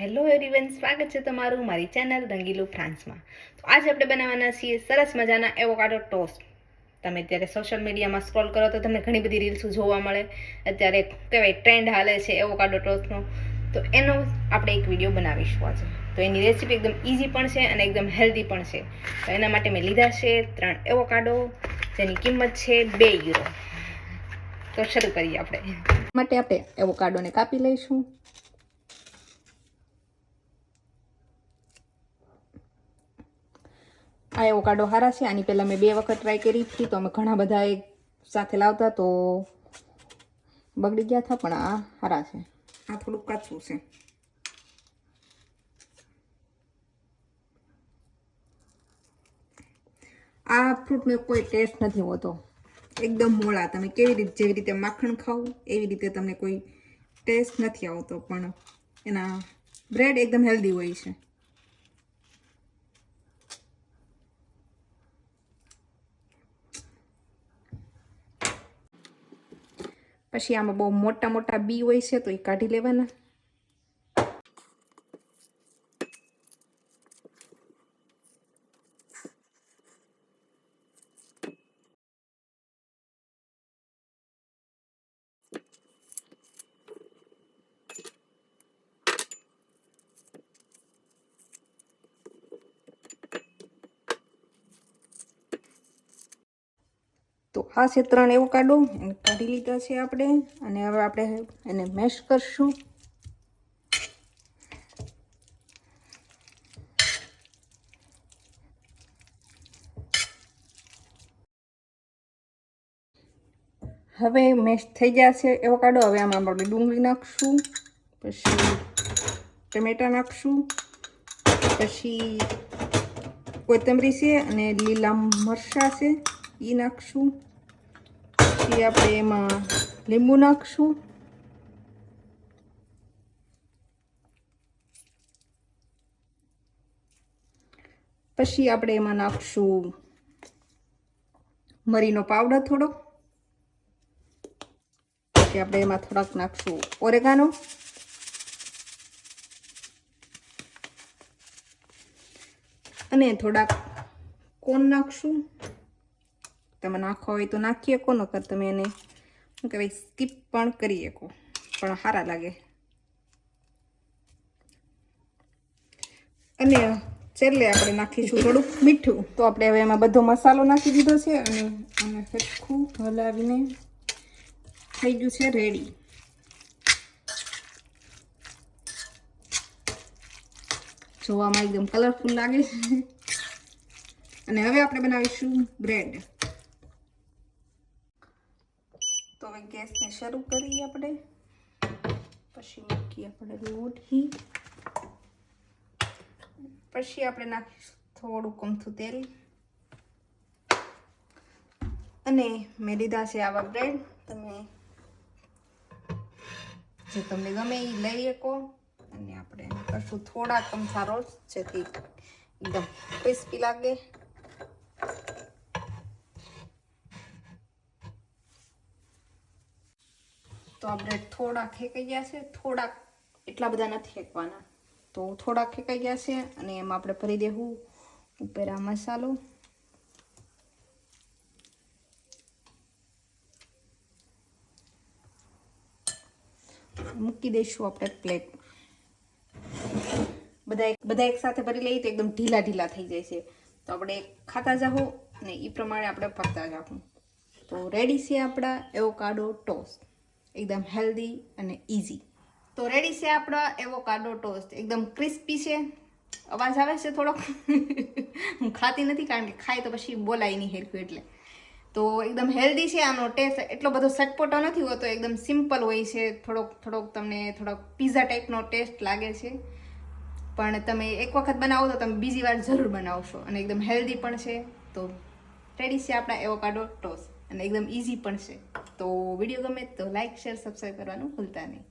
Hello everyone સ્વાગત છે તમારું મારી ચેનલ રંગીલું ફ્રાન્સમાં તો આજે આપણે બનાવવાના છીએ સરસ મજાના એવોકાડો ટોસ્ટ તમે અત્યારે સોશિયલ મીડિયામાં સ્ક્રોલ કરો તો તમને ઘણી બધી રીલ્સો જોવા મળે. અત્યારે કહેવાય ટ્રેન્ડ હાલે છે એવોકાડો ટોસ્ટનો તો એનો આપણે એક વીડિયો બનાવીશું આજે. તો એની રેસીપી એકદમ ઇઝી પણ છે અને એકદમ હેલ્ધી પણ છે. તો એના માટે મેં લીધા છે ત્રણ એવોકાડો જેની કિંમત છે બે યુરો તો શરૂ કરીએ આપણે. માટે આપણે એવોકાડોને કાપી લઈશું. આ એવોકાડો સારા છે. આની પહેલાં મેં બે વખત ટ્રાય કરી હતી તો અમે ઘણા બધા એક સાથે લાવતા તો બગડી ગયા હતા પણ આ સારા છે. આ થોડુંક કાચું છે. આ ફ્રૂટનો કોઈ ટેસ્ટ નથી હોતો. એકદમ મોળા. તમે કેવી રીતે જેવી રીતે માખણ ખાવ એવી રીતે તમને કોઈ ટેસ્ટ નથી આવતો પણ એના બ્રેડ એકદમ હેલ્ધી હોય છે. પછી આમાં બહુ મોટા મોટા બી હોય છે તો એ કાઢી લેવાના. તો આ છે ત્રણ એવું કાઢું, એને કાઢી લીધા છે આપણે, અને હવે આપણે એને મેશ કરશું. હવે મેશ થઈ ગયા છે, એવો કાઢો. હવે આમાં આપણે ડુંગળી નાખશું, પછી ટમેટા નાખશું, પછી કોથમરી છે અને લીલા મરચાં છે એ નાખશું. પછી આપણે એમાં લીંબુ નાખશું. પછી આપણે એમાં નાખશું મરીનો પાવડર થોડો. પછી આપણે એમાં થોડાક નાખશું ઓરેગાનો. અને થોડાક કોન નાખશું. તમે નાખવા હોય તો નાખી શકો, નકર તમે એને શું કહેવાય સ્કીપ પણ કરી શકો. પણ સારા લાગે. અને છેલ્લે આપણે નાખીશું થોડુંક મીઠું. તો આપણે હવે એમાં બધો મસાલો નાખી દીધો છે અને આને સરખું હલાવીને થઈ ગયું છે રેડી જોવામાં એકદમ કલરફુલ લાગે છે. અને હવે આપણે બનાવીશું બ્રેડ તો હવે ગેસને શરૂ કરીએ આપણે. પછી મૂકીએ આપણે લોટી પછી આપણે નાખીશું થોડું કમથું તેલ. અને મેં લીધા છે આવા બ્રેડ. તમે જે તમને ગમે એ લઈ શકો. અને આપણે કરશું થોડા ચમચા રોજ જેથી એકદમ ક્રિસ્પી લાગે. તો આપણે થોડા ખેંકાઈ ગયા છે. થોડાક એટલા બધા નથી ખેંકવાના તો થોડાક ખેંકાઈ ગયા છે અને એમાં આપણે ભરી દેવું ઉપર મસાલો. મૂકી દઈશું આપણે પ્લેટ બધા બધા એક સાથે ભરી લઈએ તો એકદમ ઢીલા ઢીલા થઈ જાય છે. તો આપણે ખાતા જાઓ ને એ પ્રમાણે આપણે પકતા જાઉં તો રેડી છે આપણા એવોકાડો ટોસ્ટ એકદમ હેલ્ધી અને ઇઝી તો રેડી છે આપણા એવોકાડો ટોસ્ટ એકદમ ક્રિસ્પી છે. અવાજ આવે છે થોડોક? હું ખાતી નથી કારણ કે ખાય તો પછી બોલાય નહીં હેરખું એટલે. તો એકદમ હેલ્ધી છે, આનો ટેસ્ટ એટલો બધો સટપોટો નથી હોતો, એકદમ સિમ્પલ હોય છે. થોડોક થોડોક તમને થોડોક પીઝા ટાઈપનો ટેસ્ટ લાગે છે. પણ તમે એક વખત બનાવો તો તમે બીજી વાર જરૂર બનાવશો અને એકદમ હેલ્ધી પણ છે. તો રેડી છે આપણા એવોકાડો ટોસ અને એકદમ ઇઝી પણ છે. તો વીડિયો ગમે તો લાઇક શેર સબસ્ક્રાઈબ કરવાનું ભૂલતા નહીં.